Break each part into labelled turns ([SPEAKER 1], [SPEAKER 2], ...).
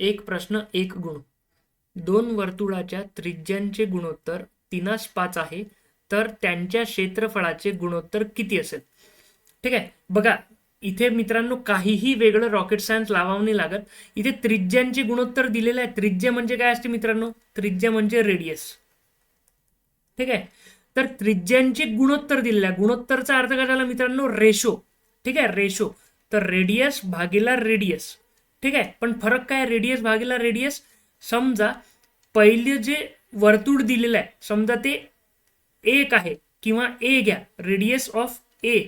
[SPEAKER 1] एक प्रश्न एक गुण. दोन वर्तुळाच्या त्रिज्यांचे गुणोत्तर तिनास पाच आहे तर त्यांच्या क्षेत्रफळाचे गुणोत्तर किती असेल? ठीक आहे? बघा इथे मित्रांनो काहीही वेगळं रॉकेट सायन्स लावावं नाही लागत. इथे त्रिज्यांचे गुणोत्तर दिलेले आहे. त्रिज्या म्हणजे काय असते मित्रांनो? त्रिज्या म्हणजे रेडियस ठीक आहे? तर त्रिज्यांचे गुणोत्तर दिलेले आहे. गुणोत्तरचा अर्थ काय झाला मित्रांनो? रेशो ठीक आहे? रेशो तर रेडियस भागीला रेडियस ठीक आहे? पण फरक काय रेडियस भागीला रेडियस समजा पहिले जे वर्तुळ दिलेलं आहे समजा ते एक आहे किंवा ए घ्या रेडियस ऑफ ए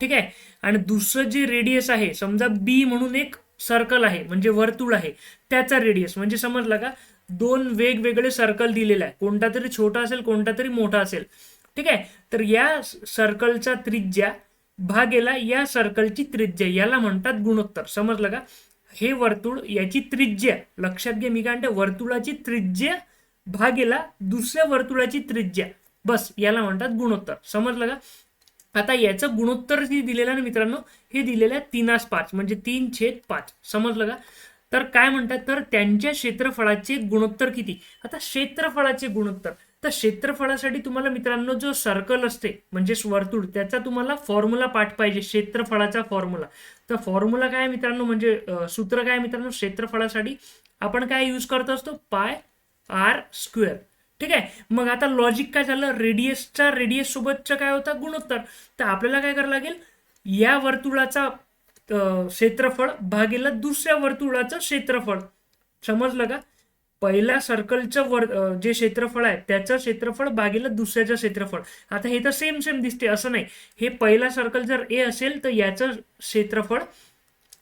[SPEAKER 1] ठीक आहे? आणि दुसरं जे रेडियस आहे समजा बी म्हणून एक सर्कल आहे म्हणजे वर्तुळ आहे त्याचा रेडियस म्हणजे समजला का? दोन वेगवेगळे सर्कल दिलेले आहे. कोणता तरी छोटा असेल कोणता तरी मोठा असेल. ठीक आहे? तर या सर्कलचा त्रिज्या भागेला या सर्कलची त्रिज्या याला म्हणतात गुणोत्तर. समजलं का? हे वर्तुळ याची त्रिज्या. लक्षात घ्या मी काय म्हणते वर्तुळाची त्रिज्या भागेला दुसऱ्या वर्तुळाची त्रिज्या. बस याला म्हणतात गुणोत्तर. समजलं का? आता याचं गुणोत्तर जे दिलेलं आहे ना मित्रांनो? हे दिलेलं आहे तीनास पाच म्हणजे तीन छेद पाच. समजलं का? तर काय म्हणतात? तर त्यांच्या क्षेत्रफळाचे गुणोत्तर किती? आता क्षेत्रफळाचे गुणोत्तर. तर क्षेत्रफळासाठी तुम्हाला मित्रांनो जो सर्कल असते म्हणजे वर्तुळ त्याचा तुम्हाला फॉर्म्युला पाठ पाहिजे क्षेत्रफळाचा फॉर्म्युला तर फॉर्म्युला काय मित्रांनो? म्हणजे सूत्र काय मित्रांनो? क्षेत्रफळासाठी आपण काय यूज करत असतो? पाय आर स्क्वेअर ठीक आहे? मग आता लॉजिक काय झालं? रेडियसच्या रेडियस सोबतचं काय होतं? गुणोत्तर. तर आपल्याला काय करावं लागेल? या वर्तुळाचा क्षेत्रफळ भागेला दुसऱ्या वर्तुळाचं क्षेत्रफळ. समजलं का? पहिल्या सर्कलचं वर जे क्षेत्रफळ आहे त्याचं क्षेत्रफळ भागेला दुसऱ्याचं क्षेत्रफळ. आता हे तर सेम सेम दिसते असं नाही. हे पहिला सर्कल जर ए असेल तर याचं क्षेत्रफळ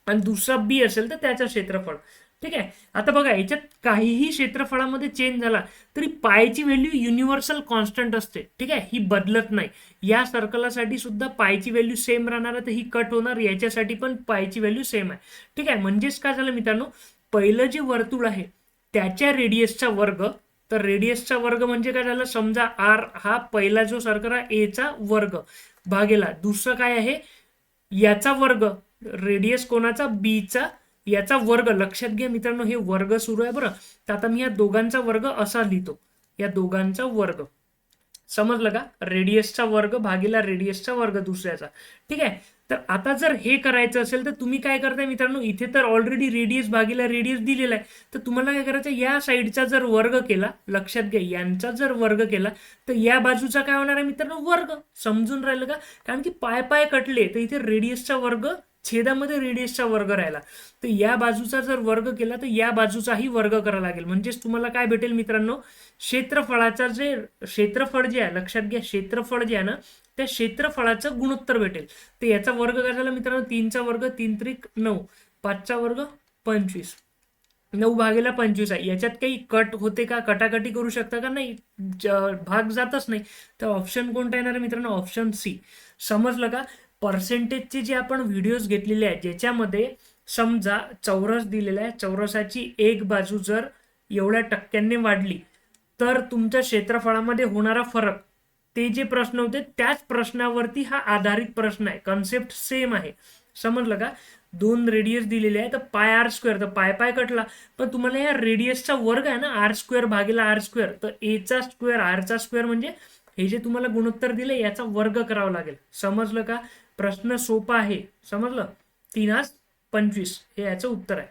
[SPEAKER 1] आणि दुसरा बी असेल तर त्याचं क्षेत्रफळ. ठीक आहे? आता बघा याच्यात काहीही क्षेत्रफळामध्ये चेंज झाला तरी पायची व्हॅल्यू युनिव्हर्सल कॉन्स्टंट असते. ठीक आहे? ही बदलत नाही. या सर्कलासाठी सुद्धा पायची व्हॅल्यू सेम राहणार आहे तर ही कट होणार. याच्यासाठी पण पायची व्हॅल्यू सेम आहे. ठीक आहे? म्हणजेच काय झालं मित्रांनो? पहिलं जे वर्तुळ आहे त्याच्या रेडियसचा वर्ग तर रेडियसचा वर्ग म्हणजे काय झालं? समजा आर हा पहिला जो सर्कल आहे एचा वर्ग. भागेला दुसरं काय आहे? याचा वर्ग. रेडियस कोणाचा? बीचा याचा वर्ग. लक्षात घ्या मित्रांनो हे वर्ग सुरू आहे बरं. तर आता मी या दोघांचा वर्ग असा लिहितो. या दोघांचा वर्ग. समजलं का? रेडियसचा वर्ग भागीला रेडियसचा वर्ग दुसऱ्याचा. ठीक आहे? तर आता जर हे करायचं असेल तर तुम्ही काय करताय मित्रांनो? इथे तर ऑलरेडी रेडियस भागीला रेडियस दिलेला आहे. तर तुम्हाला काय करायचं या साईडचा जर वर्ग केला लक्षात घ्या यांचा जर वर्ग केला तर या बाजूचा काय होणार आहे मित्रांनो? वर्ग. समजून राहिलं का? कारण की पाय पाय कटले तर इथे रेडियसचा वर्ग छेदामध्ये रेडियसचा वर्ग राहिला. तर या बाजूचा जर वर्ग केला तर या बाजूचाही वर्ग करावा लागेल. म्हणजेच तुम्हाला काय भेटेल मित्रांनो? क्षेत्रफळाचा जे क्षेत्रफळ जे आहे लक्षात घ्या क्षेत्रफळ जे आहे ना त्या क्षेत्रफळाचं गुणोत्तर भेटेल. तर याचा वर्ग काय झाला मित्रांनो? तीनचा वर्ग तीन त्रिक नऊ. पाचचा वर्ग पंचवीस. नऊ भागेला पंचवीस आहे. याच्यात काही कट होते का? कटाकटी करू शकता का? नाही. भाग जातच नाही. तर ऑप्शन कोणता येणार आहे मित्रांनो? ऑप्शन सी समजलं का? पर्सेंटेजचे जे आपण व्हिडिओज घेतलेले आहेत ज्याच्यामध्ये समजा चौरस दिलेला आहे चौरसाची एक बाजू जर एवढ्या टक्क्यांनी वाढली तर तुमच्या क्षेत्रफळामध्ये होणारा फरक ते जे प्रश्न होते त्याच प्रश्नावरती हा आधारित प्रश्न आहे. कन्सेप्ट सेम आहे. समजलं का? दोन रेडियस दिलेले आहे तर पाय आर स्क्वेअर तर पाय पाय कटला. पण तुम्हाला या रेडियसचा वर्ग आहे ना आर स्क्वेअर भागेला आर स्क्वेअर तर एचा स्क्वेअर आरचा स्क्वेअर म्हणजे हे जे तुम्हाला गुणोत्तर दिले याचा वर्ग करावा लागेल. समजलं का? प्रश्न सोपा आहे. समजलं? तीन आज पंचवीस. हे याचं उत्तर आहे.